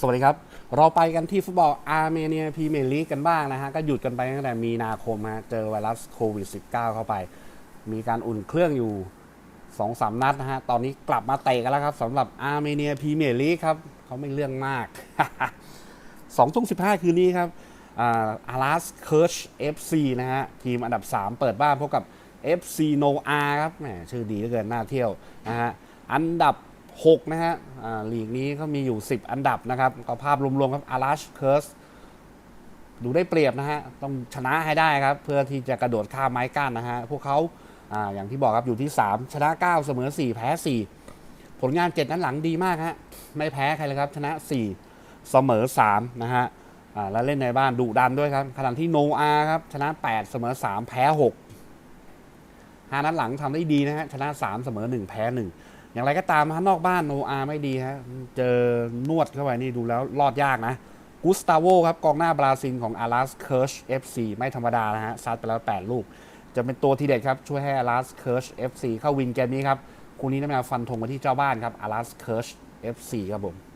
สวัสดีครับ เราไปกันที่ฟุตบอลอาร์เมเนียพรีเมียร์ลีกกันบ้างนะฮะ ก็หยุดกันไปตั้งแต่มีนาคมฮะ เจอไวรัสโควิด -19 เข้าไป มีการอุ่นเครื่องอยู่ 2 3 นัดนะฮะ ตอนนี้กลับมาเตะกันแล้วครับสำหรับอาร์เมเนียพรีเมียร์ลีกครับเขาไม่เรื่องมาก2ทุ่ม15 คืนนี้ครับอาร์ลัสเคิร์ช FC นะฮะ ทีมอันดับ 3 เปิดบ้านพบกับ FC โนอาครับแหมชื่อดีเหลือเกินน่าเที่ยวนะฮะอันดับ 6 นะฮะอ่าลีกนี้เขามีอยู่ 10 อันดับนะครับ ก็ภาพรวมๆครับอาร์ลัสเคิร์ชดูได้เปรียบนะฮะ ต้องชนะให้ได้ครับ เพื่อที่จะกระโดดข้ามไม้กั้นนะฮะ พวกเขาออย่างที่บอกครับอยู่ที่ 3 ชนะ 9 เสมอ 4 แพ้ 4 ผลงาน 7 นั้นหลังดีมากฮะ ไม่แพ้ใครเลยครับ ชนะ 4 เสมอ 3 นะฮะแล้วเล่นในบ้านดุดันด้วยครับขณะที่โนอาครับ ชนะ 8 เสมอ 3 แพ้6ห้านัดหลังทำได้ดีนะฮะ ชนะ 3 เสมอ 1 แพ้ 1 อย่างไรก็ตามฮะนอกบ้านโนอาไม่ดีฮะเจอนวดเข้าไปนี่ดูแล้วรอดยากนะกุสตาโวครับกองหน้าบราซิลของอารัสเคิร์ชเอฟซีไม่ธรรมดานะฮะซัดไปแล้ว 8 ลูก จะเป็นตัวทีเด็ดครับ ช่วยให้อารัสเคิร์ชเอฟซีเข้าวินเกมนี้ครับ คู่นี้น้ำมันฟันธงมาที่เจ้าบ้านครับอารัสเคิร์ชเอฟซีครับผม